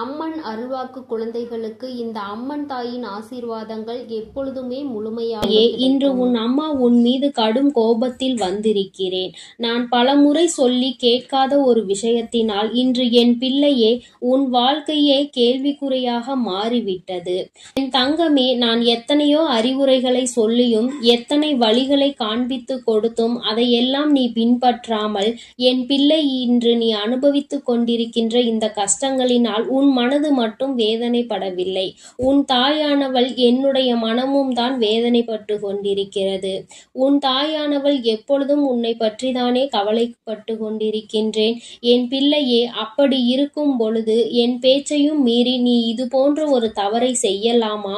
அம்மன் அருள்வாக்கு குழந்தைகளுக்கு இந்த அம்மன் தாயின் ஆசீர்வாதங்கள் எப்பொழுதுமே முழுமையாக இன்று உன் அம்மா உன் மீது கடும் கோபத்தில் வந்திருக்கிறேன். நான் பலமுறை சொல்லி கேட்காத ஒரு விஷயத்தினால் இன்று என் பிள்ளையே உன் வாழ்க்கையே கேள்விக்குறையாக மாறிவிட்டது. என் தங்கமே நான் எத்தனையோ அறிவுரைகளை சொல்லியும் எத்தனை வழிகளை காண்பித்து கொடுத்தும் அதையெல்லாம் நீ பின்பற்றாமல் என் பிள்ளை இன்று நீ அனுபவித்துக் கொண்டிருக்கின்ற இந்த கஷ்டங்களினால் உன் மனது மட்டும் வேதனைப்படவில்லை. உன் தாயானவள் என்னுடைய மனமும் தான் வேதனைப்பட்டு கொண்டிருக்கிறது. உன் தாயானவள் எப்பொழுதும் உன்னை பற்றிதானே கவலைப்பட்டு கொண்டிருக்கின்றேன். என் பிள்ளையே அப்படி இருக்கும் பொழுது என் பேச்சையும் மீறி நீ இது போன்ற ஒரு தவறை செய்யலாமா?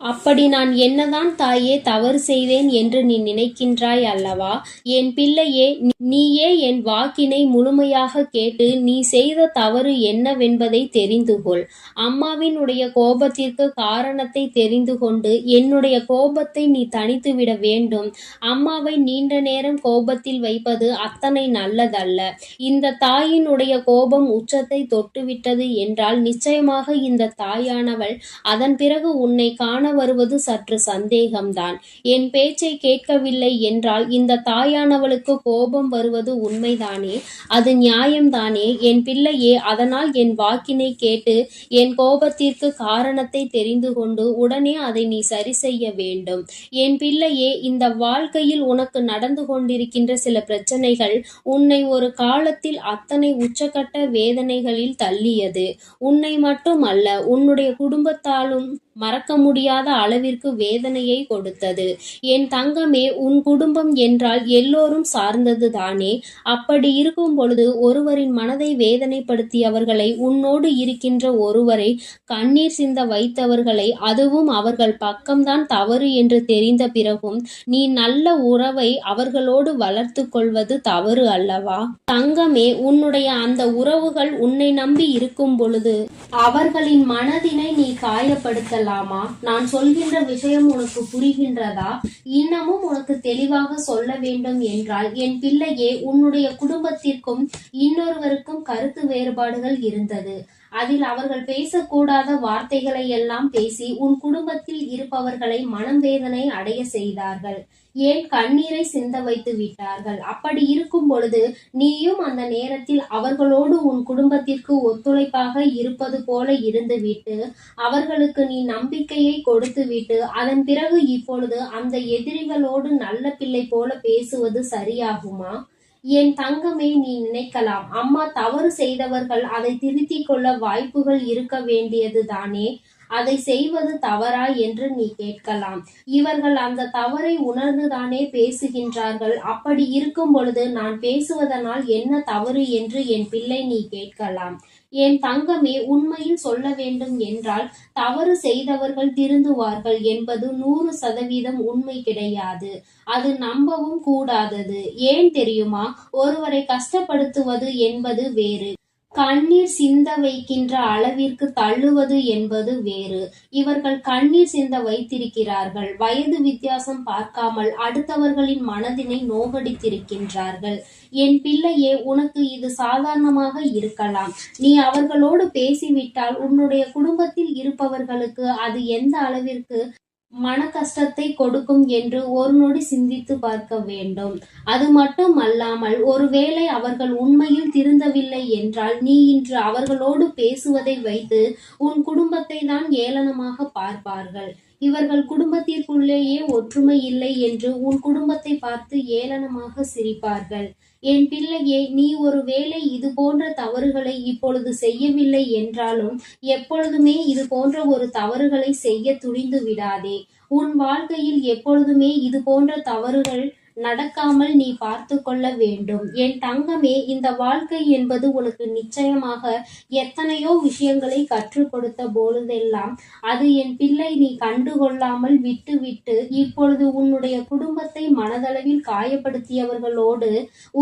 அப்படி நான் என்னதான் தாயே தவறு செய்தேன் என்று நீ நினைக்கின்றாய் அல்லவா? என் பிள்ளையே நீயே என் வாக்கினை முழுமையாக கேட்டு நீ செய்த தவறு என்னவென்பதை தெரிந்து கொள். அம்மாவினுடைய கோபத்திற்கு காரணத்தை தெரிந்து கொண்டு என்னுடைய கோபத்தை நீ தனித்துவிட வேண்டும். அம்மாவை நீண்ட நேரம் கோபத்தில் வைப்பது அத்தனை நல்லதல்ல. இந்த தாயினுடைய கோபம் உச்சத்தை தொட்டுவிட்டது என்றால் நிச்சயமாக இந்த தாயானவள் அதன் பிறகு உன்னை காண வருவது சற்று சந்தேகம்தான். என் பேச்சை கேட்கவில்லை என்றால் இந்த தாயானவளுக்கு கோபம் வருவது உண்மைதானே? அது நியாயம்தானே? என் பிள்ளையே அதனால் என் வாக்கினை கேட்டு என் கோபத்திற்கு காரணத்தை தெரிந்து கொண்டு உடனே அதை நீ சரி செய்ய வேண்டும். என் பிள்ளையே இந்த வாழ்க்கையில் உனக்கு நடந்து கொண்டிருக்கின்ற சில பிரச்சனைகள் உன்னை ஒரு காலத்தில் அத்தனை உச்சக்கட்ட வேதனைகளில் தள்ளியது. உன்னை மட்டும் அல்ல உன்னுடைய குடும்பத்தாலும் மறக்க முடியாத அளவிற்கு வேதனையை கொடுத்தது. என் தங்கமே உன் குடும்பம் என்றால் எல்லோரும் சார்ந்தது தானே. அப்படி இருக்கும் பொழுது ஒருவரின் மனதை வேதனைப்படுத்தியவர்களை உன்னோடு இருக்கின்ற ஒருவரை கண்ணீர் சிந்த வைத்தவர்களை அதுவும் அவர்கள் பக்கம்தான் தவறு என்று தெரிந்த பிறகும் நீ நல்ல உறவை அவர்களோடு வளர்த்து கொள்வது தவறு அல்லவா? தங்கமே உன்னுடைய அந்த உறவுகள் உன்னை நம்பி இருக்கும் பொழுது அவர்களின் மனதினை நீ காயப்படுத்த காயப்படுத்தலாமா நான் சொல்கின்ற விஷயம் உனக்கு புரிகின்றதா? இன்னமும் உனக்கு தெளிவாக சொல்ல வேண்டும் என்றால் என் பிள்ளையே உன்னுடைய குடும்பத்திற்கும் இன்னொருவருக்கும் கருத்து வேறுபாடுகள் இருந்தது. அதில் அவர்கள் பேசக்கூடாத வார்த்தைகளை எல்லாம் பேசி உன் குடும்பத்தில் இருப்பவர்களை மனம் வேதனை அடைய செய்தார்கள். ஏன் கண்ணீரை சிந்த வைத்து விட்டார்கள்? அப்படி இருக்கும் பொழுது நீயும் அந்த நேரத்தில் அவர்களோடு உன் குடும்பத்திற்கு ஒத்துழைப்பாக இருப்பது போல இருந்துவிட்டு அவர்களுக்கு நீ நம்பிக்கையை கொடுத்துவிட்டு அதன் பிறகு இப்பொழுது அந்த எதிரிகளோடு நல்ல பிள்ளை போல பேசுவது சரியாகுமா? என் தங்கமே நீ நினைக்கலாம். அம்மா தவறு செய்தவர்கள் அதை திருத்திக் கொள்ள வாய்ப்புகள் இருக்க வேண்டியது தானே அதை செய்வது தவறா என்று நீ கேட்கலாம். இவர்கள் அந்த தவறை உணர்ந்துதானே பேசுகின்றார்கள். அப்படி இருக்கும் பொழுது நான் பேசுவதனால் என்ன தவறு என்று என் பிள்ளை நீ கேட்கலாம். என் தங்கமே உண்மையில் சொல்ல வேண்டும் என்றால் தவறு செய்தவர்கள் திருந்துவார்கள் என்பது நூறு சதவீதம் உண்மை கிடையாது. அது நம்பவும் கூடாதது. ஏன் தெரியுமா? ஒருவரை கஷ்டப்படுத்துவது என்பது வேறு. கண்ணீர் சிந்த வைக்கின்ற அளவிற்கு தள்ளுவது என்பது வேறு. இவர்கள் கண்ணீர் சிந்த வைத்திருக்கிறார்கள். வயது வித்தியாசம் பார்க்காமல் அடுத்தவர்களின் மனதினை நோகடித்திருக்கின்றார்கள். என் பிள்ளையே உனக்கு இது சாதாரணமாக இருக்கலாம். நீ அவர்களோடு பேசிவிட்டால் உன்னுடைய குடும்பத்தில் இருப்பவர்களுக்கு அது எந்த அளவிற்கு மன கஷ்டத்தை கொடுக்கும் என்று ஒரு நொடி சிந்தித்து பார்க்க வேண்டும். அது மட்டும் அல்லாமல் ஒருவேளை அவர்கள் உண்மையில் திருந்தவில்லை என்றால் நீ இன்று அவர்களோடு பேசுவதை வைத்து உன் குடும்பத்தை தான் ஏளனமாக பார்ப்பார்கள். இவர்கள் குடும்பத்திற்குள்ளேயே ஒற்றுமை இல்லை என்று உன் குடும்பத்தை பார்த்து ஏளனமாக சிரிப்பார்கள். என் பிள்ளையே நீ ஒரு வேளை இது போன்ற தவறுகளை இப்பொழுது செய்யவில்லை என்றாலும் எப்பொழுதுமே இது போன்ற ஒரு தவறுகளை செய்ய துணிந்து விடாதே. உன் வாழ்க்கையில் எப்பொழுதுமே இது போன்ற தவறுகள் நடக்காமல் நீ பார்த்து கொள்ள வேண்டும். என் தங்கமே இந்த வாழ்க்கை என்பது உனக்கு நிச்சயமாக எத்தனையோ விஷயங்களை கற்றுக் கொடுத்த பொழுதெல்லாம் அது என் பிள்ளை நீ கண்டுகொள்ளாமல் விட்டுவிட்டு இப்பொழுது உன்னுடைய குடும்பத்தை மனதளவில் காயப்படுத்தியவர்களோடு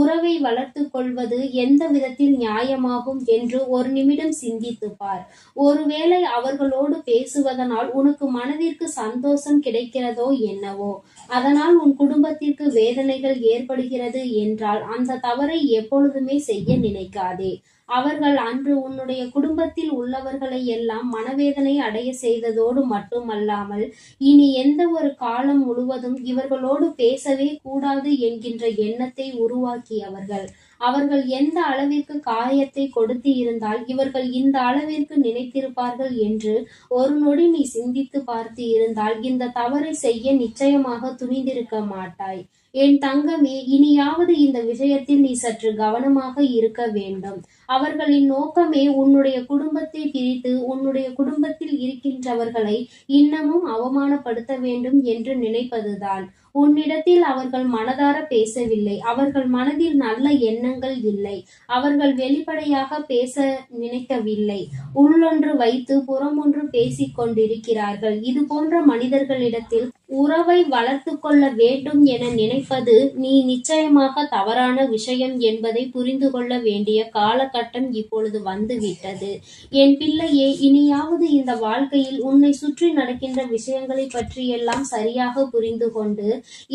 உறவை வளர்த்து கொள்வது எந்த விதத்தில் நியாயமாகும் என்று ஒரு நிமிடம் சிந்தித்து பார். ஒருவேளை அவர்களோடு பேசுவதனால் உனக்கு மனதிற்கு சந்தோஷம் கிடைக்கிறதோ என்னவோ? அதனால் உன் குடும்பத்திற்கு வே வேதனைகள் ஏற்படுகிறது என்றால் அந்த தவறை எப்பொழுதுமே செய்ய நினைக்காதே. அவர்கள் அன்று உன்னுடைய குடும்பத்தில் உள்ளவர்களை எல்லாம் மனவேதனை அடைய செய்ததோடு மட்டுமல்லாமல் இனி எந்த ஒரு காலம் முழுவதும் இவர்களோடு பேசவே கூடாது என்கின்ற எண்ணத்தை உருவாக்கியவர்கள். அவர்கள் எந்த அளவிற்கு காயத்தை கொடுத்து இருந்தால் இவர்கள் இந்த அளவிற்கு நினைத்திருப்பார்கள் என்று ஒரு நொடி நீ சிந்தித்து பார்த்து இருந்தால் இந்த தவறை செய்ய நிச்சயமாக துணிந்திருக்க மாட்டாய். என் தங்கமே இனியாவது இந்த விஷயத்தில் நீ சற்று கவனமாக இருக்க வேண்டும். அவர்களின் நோக்கமே உன்னுடைய குடும்பத்தை பிரித்து உன்னுடைய குடும்பத்தில் இருக்கின்றவர்களை இன்னமும் அவமானப்படுத்த வேண்டும் என்று நினைப்பதுதான். உன்னிடத்தில் அவர்கள் மனதார பேசவில்லை. அவர்கள் மனதில் நல்ல எண்ணங்கள் இல்லை. அவர்கள் வெளிப்படையாக பேச நினைக்கவில்லை. உள்ளொன்று வைத்து புறமொன்று பேசிக் கொண்டிருக்கிறார்கள் இது போன்ற மனிதர்களிடத்தில் உறவை வளர்த்து கொள்ள வேண்டும் என நினைப்பது நீ நிச்சயமாக தவறான விஷயம் என்பதை புரிந்து கொள்ள வேண்டிய காலகட்டம் இப்பொழுது வந்துவிட்டது. என் பிள்ளையே இனியாவது இந்த வாழ்க்கையில் உன்னை சுற்றி நடக்கின்ற விஷயங்களை பற்றி எல்லாம் சரியாக புரிந்து கொண்டு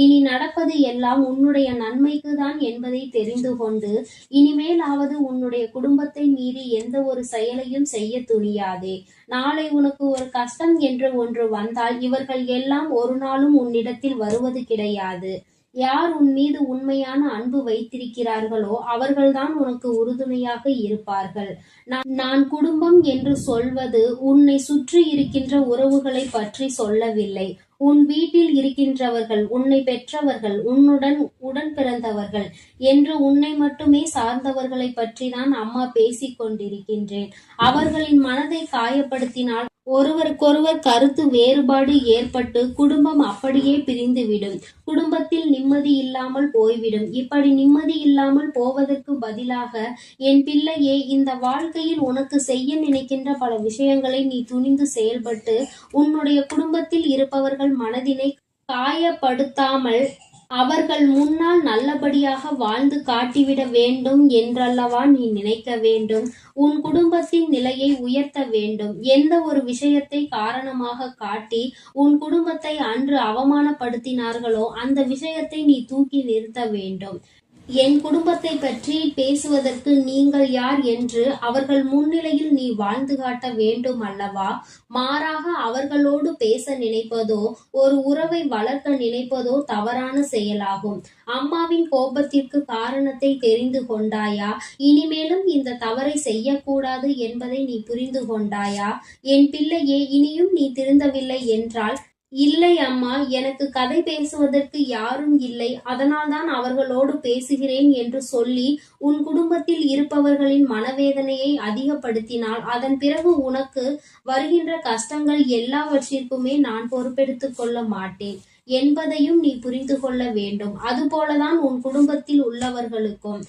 இனி நடப்பது எல்லாம் உன்னுடைய நன்மைக்கு தான் என்பதை தெரிந்து கொண்டு இனிமேலாவது உன்னுடைய குடும்பத்தை மீறி எந்த ஒரு செயலையும் செய்ய துணியாதே. நாளை உனக்கு ஒரு கஷ்டம் என்று ஒன்று வந்தால் இவர்கள் எல்லாம் ஒரு நாளும் உன்னிடத்தில் வருவது கிடையாது. யார் உன் மீது உண்மையான அன்பு வைத்திருக்கிறார்களோ அவர்கள்தான் உனக்கு உறுதுணையாக இருப்பார்கள். நான் நான் குடும்பம் என்று சொல்வது உன்னை சுற்றி இருக்கின்ற உறவுகளை பற்றி சொல்லவில்லை. உன் வீட்டில் இருக்கின்றவர்கள் உன்னை பெற்றவர்கள் உன்னுடன் உடன் பிறந்தவர்கள் என்று உன்னை மட்டுமே சார்ந்தவர்களை பற்றி தான் அம்மா பேசிக் கொண்டிருக்கின்றேன் அவர்களின் மனதை காயப்படுத்தினால் ஒருவருக்கொருவர் கருத்து வேறுபாடு ஏற்பட்டு குடும்பம் அப்படியே பிரிந்துவிடும். குடும்பத்தில் நிம்மதி இல்லாமல் போய்விடும். இப்படி நிம்மதி இல்லாமல் போவதற்கு பதிலாக என் பிள்ளையே இந்த வாழ்க்கையில் உனக்கு செய்ய நினைக்கின்ற பல விஷயங்களை நீ துணிந்து செயல்பட்டு உன்னுடைய குடும்பத்தில் இருப்பவர்கள் மனதினை காயப்படுத்தாமல் அவர்கள் முன்னால் நல்லபடியாக வாழ்ந்து காட்டிவிட வேண்டும் என்றல்லவா நீ நினைக்க வேண்டும். உன் குடும்பத்தின் நிலையை உயர்த்த வேண்டும். எந்த ஒரு விஷயத்தை காரணமாக காட்டி உன் குடும்பத்தை அன்று அவமானப்படுத்தினார்களோ அந்த விஷயத்தை நீ தூக்கி நிறுத்த வேண்டும். என் குடும்பத்தை பற்றி பேசுவதற்கு நீங்கள் யார் என்று அவர்கள் முன்னிலையில் நீ வாழ்ந்து காட்ட வேண்டும் அல்லவா? மாறாக அவர்களோடு பேச நினைப்பதோ ஒரு உறவை வளர்க்க நினைப்பதோ தவறான செயலாகும். அம்மாவின் கோபத்திற்கு காரணத்தை தெரிந்து கொண்டாயா? இனிமேலும் இந்த தவறை செய்யக்கூடாது என்பதை நீ புரிந்து கொண்டாயா? என் பிள்ளையே இனியும் நீ திருந்தவில்லை என்றால் இல்லை அம்மா எனக்கு கதை பேசுவதற்கு யாரும் இல்லை. அதனால்தான் அவர்களோடு பேசுகிறேன் என்று சொல்லி உன் குடும்பத்தில் இருப்பவர்களின் மனவேதனையை அதிகப்படுத்தினால் அதன் பிறகு உனக்கு வருகின்ற கஷ்டங்கள் எல்லாவற்றிற்குமே நான் பொறுப்பெடுத்துக் கொள்ள மாட்டேன் என்பதையும் நீ புரிந்து கொள்ள வேண்டும். அதுபோலதான் உன் குடும்பத்தில் உள்ளவர்களுக்கும்.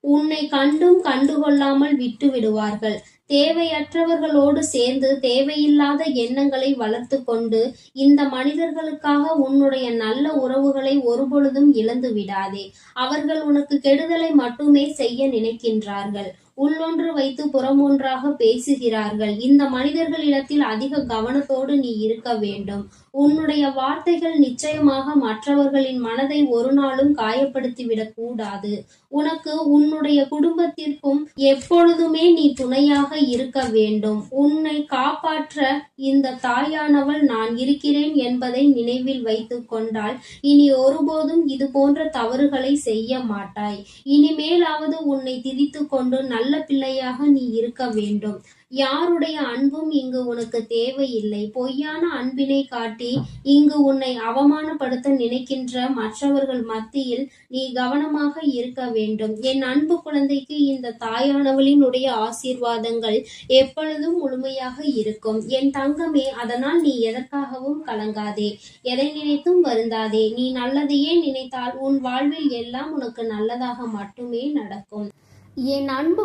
உன்னை கண்டும் கண்டுகொள்ளாமல் விட்டு விடுவார்கள் தேவையற்றவர்களோடு சேர்ந்து தேவையில்லாத எண்ணங்களை வளர்த்து கொண்டு இந்த மனிதர்களுக்காக உன்னுடைய நல்ல உறவுகளை ஒருபொழுதும் இழந்து விடாதே அவர்கள் உனக்கு கெடுதலை மட்டுமே செய்ய நினைக்கின்றார்கள். உள்ளொன்று வைத்து புறமொன்றாக பேசுகிறார்கள். இந்த மனிதர்களிடத்தில் அதிக கவனத்தோடு நீ இருக்க வேண்டும். உன்னுடைய வார்த்தைகள் நிச்சயமாக மற்றவர்களின் மனதை ஒரு நாளும் காயப்படுத்திவிடக் கூடாது. உனக்கு உன்னுடைய குடும்பத்திற்கும் எப்பொழுதுமே நீ துணையாக இருக்க வேண்டும். உன்னை காப்பாற்ற இந்த தாயானவள் நான் இருக்கிறேன் என்பதை நினைவில் வைத்துக் கொண்டால் இனி ஒருபோதும் இது போன்ற தவறுகளை செய்ய மாட்டாய். இனிமேலாவது உன்னை திரித்து கொண்டு நல்ல நல்ல பிள்ளையாக நீ இருக்க வேண்டும். யாருடைய அன்பும் இங்கு உனக்கு தேவையில்லை. பொய்யான அன்பினை காட்டி இங்கு உன்னை அவமானப்படுத்த நினைக்கின்ற மற்றவர்கள் மத்தியில் நீ கவனமாக இருக்க வேண்டும். என் அன்பு குழந்தைக்கு இந்த தாயானவளினுடைய ஆசீர்வாதங்கள் எப்பொழுதும் முழுமையாக இருக்கும். என் தங்கமே அதனால் நீ எதற்காகவும் கலங்காதே. எதை நினைத்தும் வருந்தாதே. நீ நல்லதையே நினைத்தால் உன் வாழ்வில் எல்லாம் உனக்கு நல்லதாக மட்டுமே நடக்கும். என் அன்பு